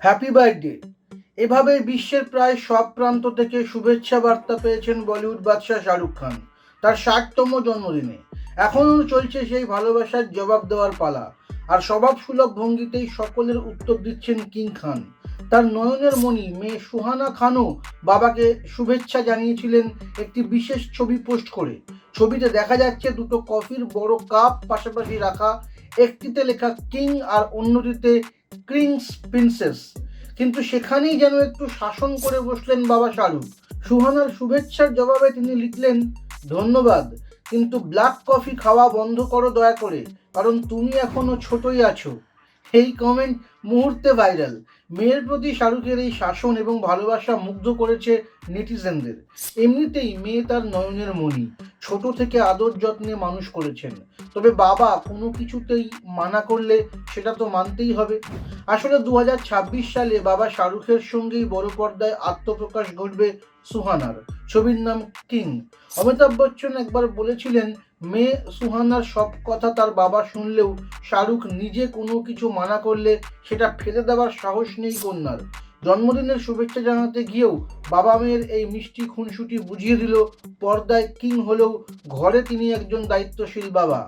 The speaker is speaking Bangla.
হ্যাপি বার্থডে এভাবে বিশ্বের প্রায় সব প্রান্ত থেকে শুভেচ্ছা বার্তা পেয়েছেন বলিউড বাদশাহ শাহরুখ খান, তার ষাটতম জন্মদিনে। এখনও চলছে সেই ভালোবাসার জবাব দেওয়ার পালা, আর স্বভাব সুলভ ভঙ্গিতেই সকলের উত্তর দিচ্ছেন কিং খান। তার নয়নের মণি মেয়ে সুহানা খানও বাবাকে শুভেচ্ছা জানিয়েছিলেন একটি বিশেষ ছবি পোস্ট করে। ছবিতে দেখা যাচ্ছে দুটো কফির বড় কাপ পাশাপাশি রাখা একটিতে লেখা কিং আর অন্যটিতে ক্রিংস প্রিন্সেস। কিন্তু সেখানেই যেন একটু শাসন করে বসলেন বাবা শাহরুখ সুহানার শুভেচ্ছার জবাবে তিনি লিখলেন, ধন্যবাদ, কিন্তু ব্ল্যাক কফি খাওয়া বন্ধ করো দয়া করে, কারণ তুমি এখনও ছোটই আছো। এই কমেন্ট মুহূর্তে ভাইরাল। মেয়ের প্রতি শাহরুখের এই শাসন এবং ভালোবাসা মুগ্ধ করেছে নেটিজেনদের। এমনিতেই মেয়ে তার নয়নের মণি। ছোট থেকে আদর যত্নে মানুষ করেছেন। তবে বাবা কোনো কিছুতেই মানা করলে সেটা তো মানতেই হবে। আসলে দু হাজার ছাব্বিশ সালে বাবা শাহরুখের সঙ্গেই বড় পর্দায় আত্মপ্রকাশ ঘটবে সুহানার। ছবির নাম কিং। অমিতাভ বচ্চন একবার বলেছিলেন, মেয়ে সুহানার সব কথা তার বাবা শুনলেও শাহরুখ নিজে কোনো কিছু মানা করলে সেটা ফেলে দেওয়ার সাহস নেই কন্যার। জন্মদিনের শুভেচ্ছা জানাতে গিয়েও বাবা মেয়ের এই মিষ্টি খুনসুটি বুঝিয়ে দিল, পর্দায় কিং হলেও ঘরে তিনি একজন দায়িত্বশীল বাবা।